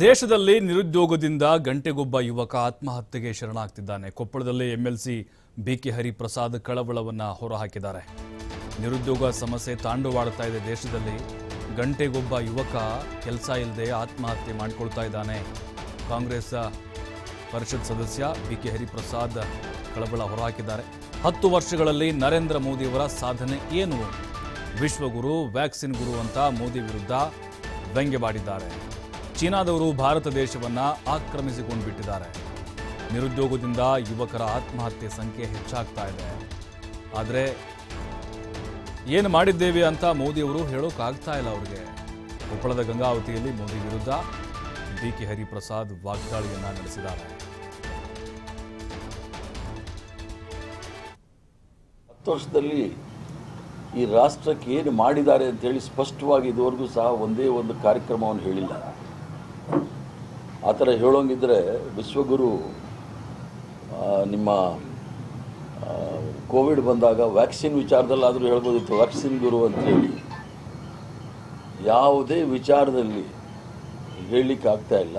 ದೇಶದಲ್ಲಿ ನಿರುದ್ಯೋಗದಿಂದ ಗಂಟೆಗೊಬ್ಬ ಯುವಕ ಆತ್ಮಹತ್ಯೆಗೆ ಶರಣಾಗ್ತಿದ್ದಾನೆ. ಕೊಪ್ಪಳದಲ್ಲಿ ಎಂಎಲ್ಸಿ ಬಿಕೆ ಹರಿಪ್ರಸಾದ್ ಕಳವಳವನ್ನ ಹೊರಹಾಕಿದ್ದಾರೆ. ನಿರುದ್ಯೋಗ ಸಮಸ್ಯೆ ತಾಂಡವಾಡ್ತಾ ಇದೆ ದೇಶದಲ್ಲಿ. ಗಂಟೆಗೊಬ್ಬ ಯುವಕ ಕೆಲಸ ಇಲ್ಲದೆ ಆತ್ಮಹತ್ಯೆ ಮಾಡಿಕೊಳ್ತಾ ಇದ್ದಾನೆ. ಕಾಂಗ್ರೆಸ್ ಪರಿಷತ್ ಸದಸ್ಯ ಬಿಕೆ ಹರಿಪ್ರಸಾದ್ ಕಳವಳ ಹೊರಹಾಕಿದ್ದಾರೆ. ಹತ್ತು ವರ್ಷಗಳಲ್ಲಿ ನರೇಂದ್ರ ಮೋದಿಯವರ ಸಾಧನೆ ಏನು? ವಿಶ್ವಗುರು, ವ್ಯಾಕ್ಸಿನ್ ಗುರು ಅಂತ ಮೋದಿ ವಿರುದ್ಧ ವ್ಯಂಗ್ಯವಾಡಿದ್ದಾರೆ. ಚೀನಾದವರು ಭಾರತ ದೇಶವನ್ನ ಆಕ್ರಮಿಸಿಕೊಂಡು ಬಿಟ್ಟಿದ್ದಾರೆ ನಿರುದ್ಯೋಗದಿಂದ ಯುವಕರ ಆತ್ಮಹತ್ಯೆ ಸಂಖ್ಯೆ ಹೆಚ್ಚಾಗ್ತಾ ಇದೆ. ಆದರೆ ಏನು ಮಾಡಿದ್ದೇವೆ ಅಂತ ಮೋದಿಯವರು ಹೇಳೋಕ್ಕಾಗ್ತಾ ಇಲ್ಲ ಅವರಿಗೆ. ಕೊಪ್ಪಳದ ಗಂಗಾವತಿಯಲ್ಲಿ ಮೋದಿ ವಿರುದ್ಧ ಡಿ ಕೆ ಹರಿಪ್ರಸಾದ್ ವಾಗ್ದಾಳಿಯನ್ನ ನಡೆಸಿದ್ದಾರೆ. ಹತ್ತು ವರ್ಷದಲ್ಲಿ ಈ ರಾಷ್ಟ್ರಕ್ಕೆ ಏನು ಮಾಡಿದ್ದಾರೆ ಅಂತೇಳಿ ಸ್ಪಷ್ಟವಾಗಿ ಇದುವರೆಗೂ ಸಹ ಒಂದೇ ಒಂದು ಕಾರ್ಯಕ್ರಮವನ್ನು ಹೇಳಿಲ್ಲ. ಆ ಥರ ಹೇಳೋಂಗಿದ್ರೆ ವಿಶ್ವಗುರು ನಿಮ್ಮ ಕೋವಿಡ್ ಬಂದಾಗ ವ್ಯಾಕ್ಸಿನ್ ವಿಚಾರದಲ್ಲಾದರೂ ಹೇಳ್ಬೋದಿತ್ತು ವ್ಯಾಕ್ಸಿನ್ ಗುರು ಅಂತೇಳಿ. ಯಾವುದೇ ವಿಚಾರದಲ್ಲಿ ಹೇಳಲಿಕ್ಕೆ ಆಗ್ತಾ ಇಲ್ಲ.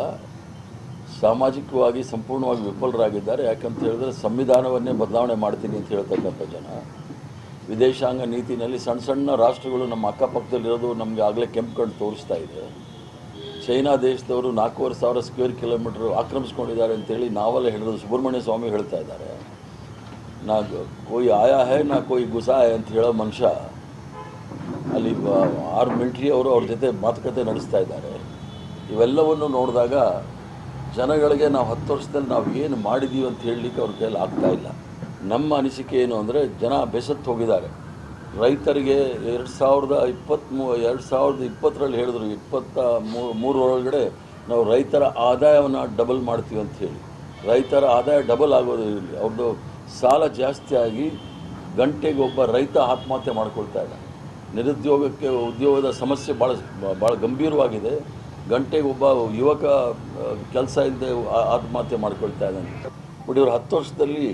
ಸಾಮಾಜಿಕವಾಗಿ ಸಂಪೂರ್ಣವಾಗಿ ವಿಫಲರಾಗಿದ್ದಾರೆ. ಯಾಕಂತ ಹೇಳಿದ್ರೆ ಸಂವಿಧಾನವನ್ನೇ ಬದಲಾವಣೆ ಮಾಡ್ತೀನಿ ಅಂತ ಹೇಳ್ತಕ್ಕಂಥ ಜನ. ವಿದೇಶಾಂಗ ನೀತಿನಲ್ಲಿ ಸಣ್ಣ ಸಣ್ಣ ರಾಷ್ಟ್ರಗಳು ನಮ್ಮ ಅಕ್ಕಪಕ್ಕದಲ್ಲಿರೋದು ನಮಗೆ ಆಗಲೇ ಕೆಂಪು ಕಣ್ಣು ತೋರಿಸ್ತಾ ಇದೆ. ಚೈನಾ ದೇಶದವರು ನಾಲ್ಕೂವರೆ ಸಾವಿರ ಸ್ಕ್ವೇರ್ ಕಿಲೋಮೀಟರ್ ಆಕ್ರಮಿಸ್ಕೊಂಡಿದ್ದಾರೆ ಅಂತೇಳಿ ನಾವೆಲ್ಲ ಹೇಳಿದ್ರು ಸುಬ್ರಹ್ಮಣ್ಯ ಸ್ವಾಮಿ ಹೇಳ್ತಾ ಇದ್ದಾರೆ. ನಾ ಕೋಯಿ ಆಯಾ ಹೇ, ನಾ ಕೋಯಿ ಗುಸಾ ಹೇ ಅಂತ ಹೇಳೋ ಮನುಷ್ಯ ಅಲ್ಲಿ ಆರು ಮಿಲಿಟ್ರಿ ಅವರು ಅವ್ರ ಜೊತೆ ಮಾತುಕತೆ ನಡೆಸ್ತಾ ಇದ್ದಾರೆ. ಇವೆಲ್ಲವನ್ನು ನೋಡಿದಾಗ ಜನಗಳಿಗೆ ನಾವು ಹತ್ತು ವರ್ಷದಲ್ಲಿ ನಾವು ಏನು ಮಾಡಿದ್ದೀವಿ ಅಂತ ಹೇಳಲಿಕ್ಕೆ ಅವ್ರ ಕೈಯಲ್ಲಿ ಆಗ್ತಾ ಇಲ್ಲ. ನಮ್ಮ ಅನಿಸಿಕೆ ಏನು ಅಂದರೆ ಜನ ಬೆಸತ್ತು ಹೋಗಿದ್ದಾರೆ. ರೈತರಿಗೆ ಎರಡು ಸಾವಿರದ ಇಪ್ಪತ್ತ್ಮೂ ಎರಡು ಸಾವಿರದ ಇಪ್ಪತ್ತರಲ್ಲಿ ಹೇಳಿದ್ರು, ಇಪ್ಪತ್ತ ಮೂರು ಮೂರರೊಳಗಡೆ ನಾವು ರೈತರ ಆದಾಯವನ್ನು ಡಬಲ್ ಮಾಡ್ತೀವಿ ಅಂತ ಹೇಳಿ. ರೈತರ ಆದಾಯ ಡಬಲ್ ಆಗೋದು ಅವ್ರದ್ದು ಸಾಲ ಜಾಸ್ತಿಯಾಗಿ ಗಂಟೆಗೆ ಒಬ್ಬ ರೈತ ಆತ್ಮಹತ್ಯೆ ಮಾಡ್ಕೊಳ್ತಾ ಇದ್ದಾನೆ. ನಿರುದ್ಯೋಗಕ್ಕೆ, ಉದ್ಯೋಗದ ಸಮಸ್ಯೆ ಭಾಳ ಭಾಳ ಗಂಭೀರವಾಗಿದೆ. ಗಂಟೆಗೆ ಒಬ್ಬ ಯುವಕ ಕೆಲಸ ಇಲ್ಲದೆ ಆತ್ಮಹತ್ಯೆ ಮಾಡ್ಕೊಳ್ತಾ ಇದ್ದಾನೆ. ಬಟ್ ಇವರು ಹತ್ತು ವರ್ಷದಲ್ಲಿ